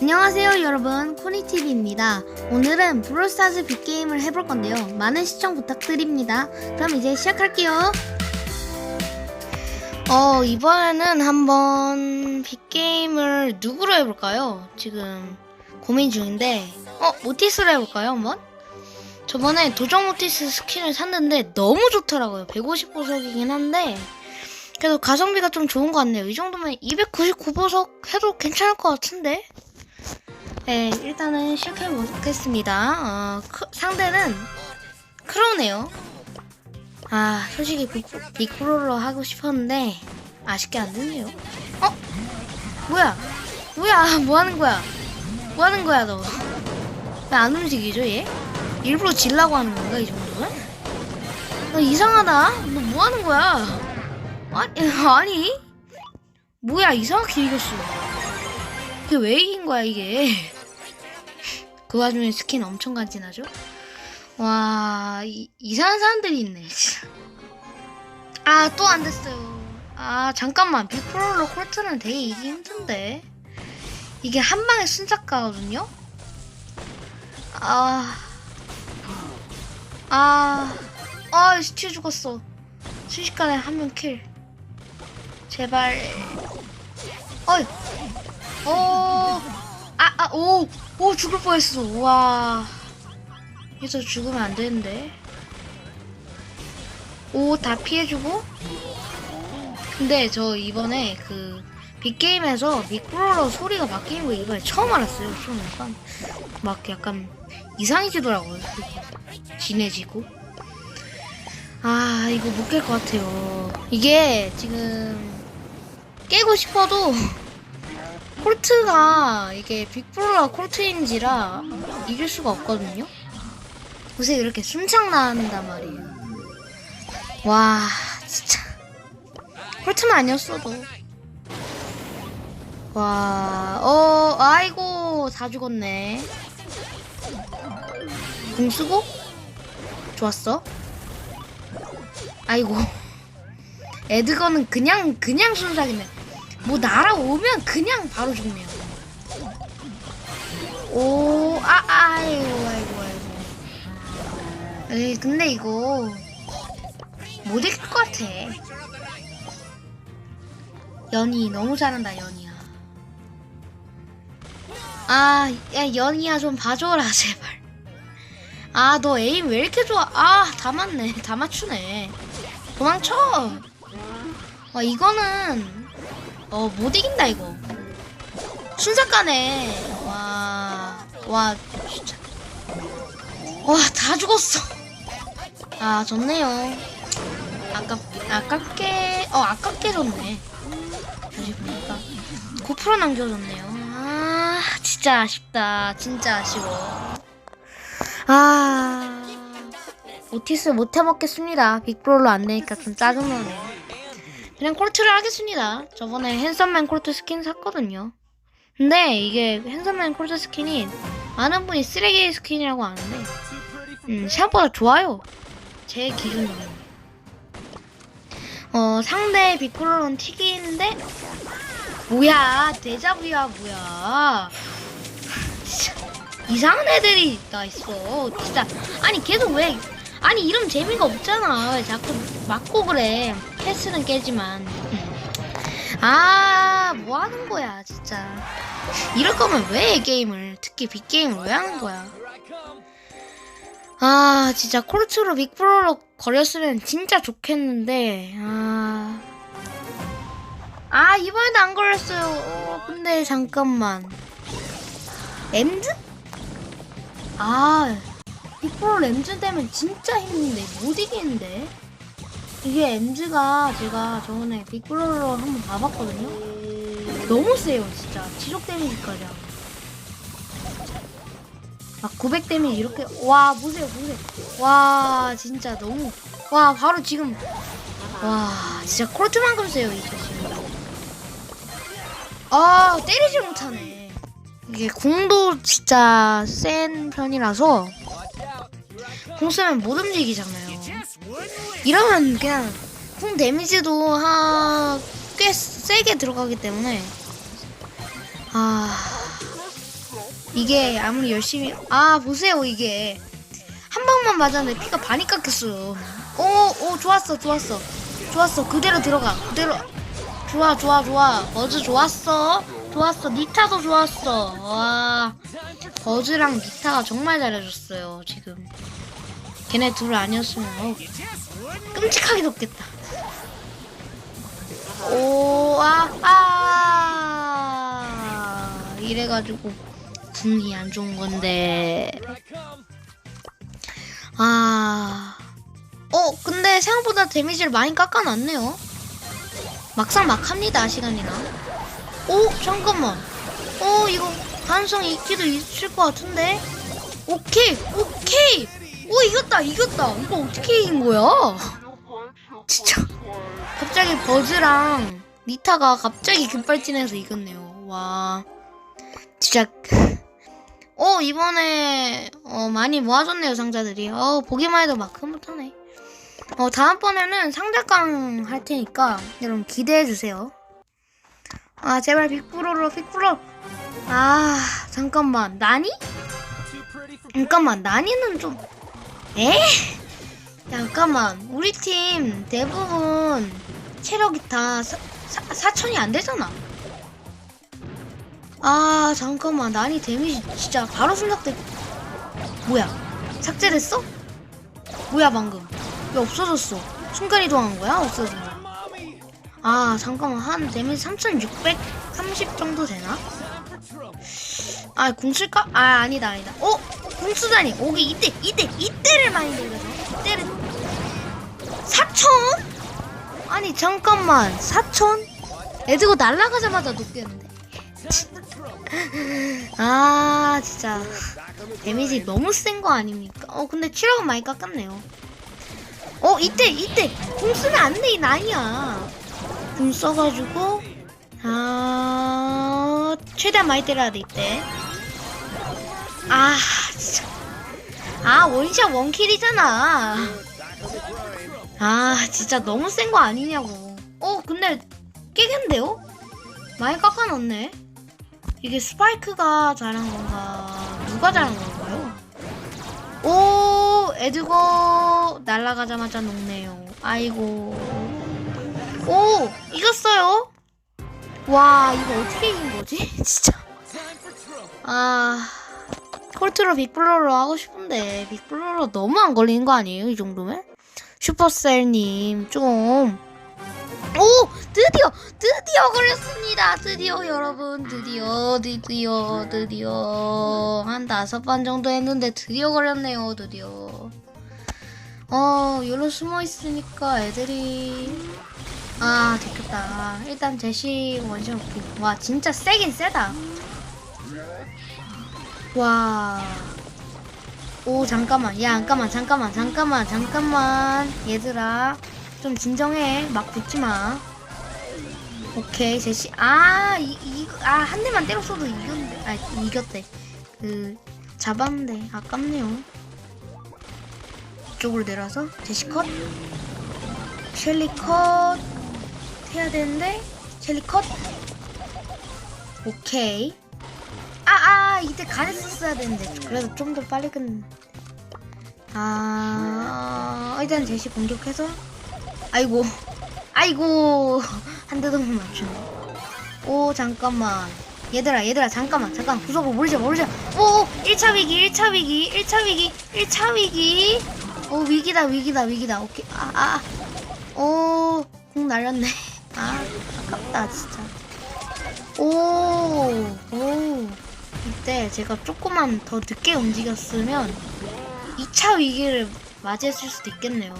안녕하세요 여러분. 코니TV입니다. 오늘은 브롤스타즈 빅게임을 해볼 건데요. 많은 시청 부탁드립니다. 그럼 이제 시작할게요. 어 이번에는 한번 빅게임을 누구로 해볼까요? 지금 고민 중인데 어 모티스로 해볼까요 한번? 저번에 도전 모티스 스킨을 샀는데 너무 좋더라고요. 150보석이긴 한데 그래도 가성비가 좀 좋은 것 같네요. 이 정도면 299보석 해도 괜찮을 것 같은데 네, 일단은 시작해 보겠습니다. 어, 크- 상대는 크로네요. 아, 솔직히 빅, 빅프로로 하고 싶었는데 아쉽게 안 되네요. 어? 뭐야? 뭐야? 뭐 하는 거야? 뭐 하는 거야, 너? 왜 안 움직이죠, 얘? 일부러 질라고 하는 건가, 이 정도면? 너 이상하다. 너 뭐 하는 거야? 아니, 아니? 뭐야, 이상하게 이겼어. 이게 왜 이긴 거야 이게 그 와중에 스킨 엄청 간지나죠? 와 이, 이상한 사람들이 있네 진짜. 아 또 안 됐어요. 아 잠깐만. 빅프로로 콜트는 되게 이기 힘든데. 이게 한 방에 순삭가거든요? 아. 아, 아, 스튜 죽었어. 순식간에 한 명 킬. 제발. 어이, 오, 오, 오, 죽을 뻔했어. 와, 여기서 죽으면 안 되는데. 오, 다 피해주고. 근데 저 이번에 그 빅게임에서 빅브로러 소리가 바뀌는 거 이번에 처음 알았어요. 좀 약간 막 약간 이상해지더라고요. 진해지고. 아, 이거 못 깰 것 같아요. 이게 지금 깨고 싶어도 콜트가 이게 빅브로가 콜트인지라 이길 수가 없거든요. 요새 이렇게 나는단 말이에요. 와 진짜 콜트만 아니었어도 와, 어, 아이고 다 죽었네. 공 쓰고 좋았어. 아이고 에드거는 그냥 그냥 순삭이네. 뭐 날아오면 그냥 바로 죽네요. 오, 아, 아이고, 아이고, 아이고. 에이, 근데 이거 못 이길 것 같아. 연이 너무 잘한다, 연이야. 아, 야, 연이야 좀 봐줘라, 제발. 아, 너 에임 왜 이렇게 좋아? 아, 다 맞네, 다 맞추네. 도망쳐. 와, 이거는 어, 못 이긴다, 이거. 순삭가네. 와, 와, 진짜. 와, 다 죽었어. 아, 졌네요. 아깝, 아깝게, 어, 아깝게 졌네. 다시 보니까. 9% 남겨졌네요. 아, 진짜 아쉽다. 진짜 아쉬워. 아, 오티스 못 해먹겠습니다. 빅브롤로 안 되니까 좀 짜증나네요. 그냥 콜트를 하겠습니다. 저번에 핸섬맨 콜트 스킨 샀거든요. 근데 이게 핸섬맨 콜트 스킨이 많은 분이 쓰레기 스킨이라고 하는데 음, 생각보다 좋아요. 제 기준으로는. 어, 상대 빅브롤은 튀기는데 뭐야 데자뷰야 뭐야 진짜 이상한 애들이 다 있어 진짜 아니 계속 왜 아니 이름 재미가 없잖아 왜 자꾸 맞고 그래 패스는 깨지만. 아 뭐하는 거야 진짜. 이럴 거면 왜 게임을 특히 빅게임을 왜 하는 거야? 아 진짜 콜트로 빅프로로 거렸으면 진짜 좋겠는데 아. 아 이번에도 안 걸렸어요. 어, 근데 잠깐만. 엠즈? 아 빅프로 엠즈 되면 진짜 힘든데 못 이기는데 이게 엠즈가 제가 저번에 빅프로로 한번 봐봤거든요? 너무 세요 진짜. 지속 데미지까지 하고. 막900 데미지 이렇게. 와 보세요 보세요. 와 진짜 너무. 와 바로 지금. 와 진짜 콜트만큼 세요 이 자식. 아 때리지 못하네. 이게 궁도 진짜 센 편이라서. 궁 쓰면 못 움직이잖아요 이러면 그냥 궁 데미지도 하... 꽤 세게 들어가기 때문에. 아 이게 아무리 열심히 아 보세요 이게. 한 방만 맞았는데 피가 반이 깎였어요. 오오 좋았어 좋았어. 좋았어 그대로 들어가 그대로. 좋아 좋아 좋아. 버즈 좋았어. 좋았어 니타도 좋았어. 와 버즈랑 니타가 정말 잘해줬어요 지금 걔네 둘 아니었으면 어우, 끔찍하게 덥겠다 오 아 아, 이래가지고 분이 안 좋은 건데 아. 어, 근데 생각보다 데미지를 많이 깎아놨네요. 막상 막 합니다, 시간이나. 오, 잠깐만. 어, 이거 가능성 있기도 있을 것 같은데? 오케이, 오케이! 오, 이겼다, 이겼다. 이거 어떻게 이긴 거야? 진짜. 갑자기 버즈랑 니타가 갑자기 급발진해서 이겼네요. 와. 진짜. 어 이번에 어 많이 모아졌네요 상자들이 어 보기만 해도 막 흐뭇하네 어 다음번에는 상자깡 할 테니까 여러분 기대해 주세요 아 제발 빅브로로 빅브로 아 잠깐만 나니? 잠깐만 나니는 좀 에? 잠깐만 우리 팀 대부분 체력이 다 사, 사, 4천이 안 되잖아 아 잠깐만 난이 데미지 진짜 바로 순삭돼 뭐야 삭제됐어? 뭐야 방금 왜 없어졌어 순간 이동한 거야 없어진 거야 아 잠깐만 한 데미지 3630 정도 되나? 아 궁 쓸까? 아 아니다 아니다 어? 궁 쓰다니 오기 이때 이때 이때를 많이 돌려서 이때를 4천? 아니 잠깐만 4천? 애드고 날아가자마자 녹겠는데 아 진짜 데미지 너무 센 거 아닙니까? 어 근데 체력은 많이 깎았네요. 어 이때 이때 궁 쓰면 안 돼 이 나이야. 궁 써가지고 아 최대한 많이 때려야 돼 이때. 아 진짜 아 원샷 원킬이잖아. 아 진짜 너무 센 거 아니냐고. 어 근데 깨겠는데요? 많이 깎아놨네. 이게 스파이크가 잘한 건가? 누가 잘한 건가요? 오, 에드거 날아가자마자 녹네요. 아이고. 오, 이겼어요. 와, 이거 어떻게 이긴 거지? 진짜. 아, 콜트로 빅블러로 하고 싶은데 빅블러로 너무 안 걸리는 거 아니에요? 이 정도면? 슈퍼셀님 좀. 오! 드디어! 드디어 걸렸습니다! 드디어 여러분! 드디어 드디어 드디어. 한 다섯 번 정도 했는데 드디어 걸렸네요 드디어. 어 여기로 숨어 있으니까 애들이. 아 들켰다. 일단 제시 원샷 오케이 와 진짜 세긴 세다 와 오 잠깐만 야 잠깐만 잠깐만 잠깐만 잠깐만 얘들아 좀 진정해. 막 붙지 마. 오케이, 제시. 아, 이, 이, 아, 한 대만 때렸어도 이겼는데. 아, 이겼대. 그, 잡았는데. 아깝네요. 이쪽으로 내려서. 제시 컷. 셸리 컷. 해야 되는데. 셸리 컷. 오케이. 아, 아, 이때 가냈었어야 되는데. 그래도 좀 더 빨리 끝. 아, 일단 제시 공격해서. 아이고. 아이고. 한 대도 못 맞추네. 오 잠깐만. 얘들아 얘들아 잠깐만. 잠깐 구석으로 모르자 모르자 오 1차 위기 1차 위기 1차 위기 1차 위기. 오 위기다 위기다 위기다. 오케이. 아아오공 날렸네. 아 아깝다 진짜. 오오 이때 제가 조금만 더 늦게 움직였으면 2차 위기를 맞이했을 수도 있겠네요.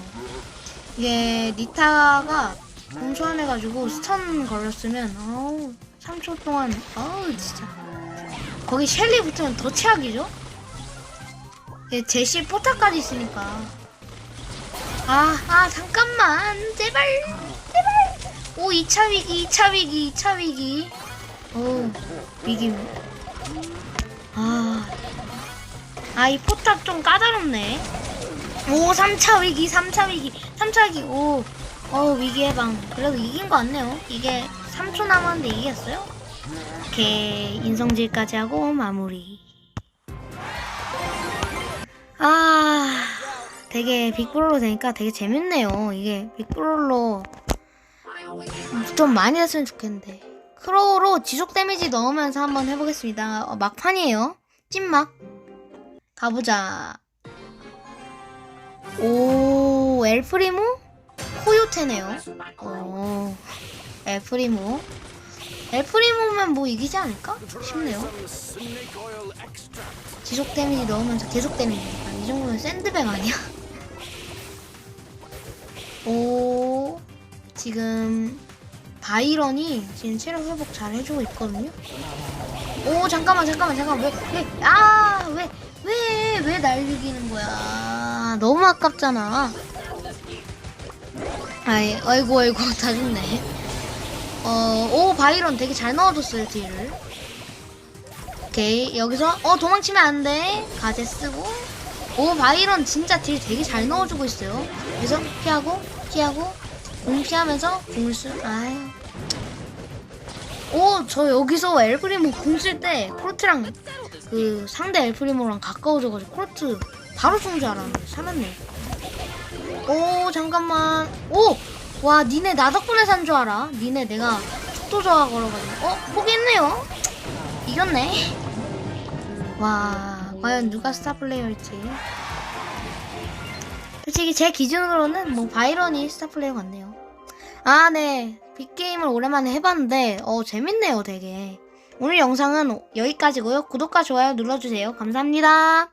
이게 니타가 공소환해가지고 스턴 걸렸으면 어우 3초 동안 어우 진짜. 거기 셸리 붙으면 더 최악이죠? 얘 제시 포타까지 있으니까. 아, 아 잠깐만. 제발. 제발. 오 2차 위기 2차 위기 2차 위기. 오 위기 아, 아 이 포탑 좀 까다롭네. 오 3차 위기 3차 위기. 3차 위기. 오. 어, 위기 해방. 그래도 이긴 거 같네요. 이게 3초 남았는데 이겼어요? 오케이. 인성질까지 하고 마무리. 아, 되게 빅브롤로 되니까 되게 재밌네요. 이게 빅브롤로 좀 많이 했으면 좋겠는데. 크로우로 지속 데미지 넣으면서 한번 해보겠습니다. 어, 막판이에요. 찐막. 가보자. 오, 엘프리모? 코요테네요. 오, 엘프리모. 엘프리모면 뭐 이기지 않을까? 싶네요. 지속 데미지 넣으면서 계속 데미지. 아, 이 정도면 샌드백 아니야? 오, 지금 바이런이 지금 체력 회복 잘 해주고 있거든요. 오, 잠깐만, 잠깐만, 잠깐만. 왜, 왜, 아, 왜, 왜, 왜 날 죽이는 거야? 너무 아깝잖아. 아이, 아이고, 아이고, 다 죽네. 어, 오, 바이런 되게 잘 넣어줬어요, 딜을. 오케이, 여기서, 어, 도망치면 안 돼. 가제 쓰고. 오, 바이런 진짜 딜 되게 잘 넣어주고 있어요. 그래서 피하고, 피하고, 공 피하면서 공을 쓰, 아유. 오, 저 여기서 엘프리모 공쓸 때 코르트랑 그 상대 엘프리모랑 가까워져가지고 코르트 바로 쏜 줄 알았는데 살았네. 오, 잠깐만. 오! 와, 니네 나 덕분에 산 줄 알아. 니네 내가 속도 저하 걸어가지고. 어, 포기했네요. 이겼네. 와, 과연 누가 스타 플레이어일지. 솔직히 제 기준으로는 뭐 바이런이 스타 플레이어 같네요. 아, 네. 빅게임을 오랜만에 해봤는데, 어, 재밌네요, 되게. 오늘 영상은 여기까지고요. 구독과 좋아요 눌러주세요. 감사합니다.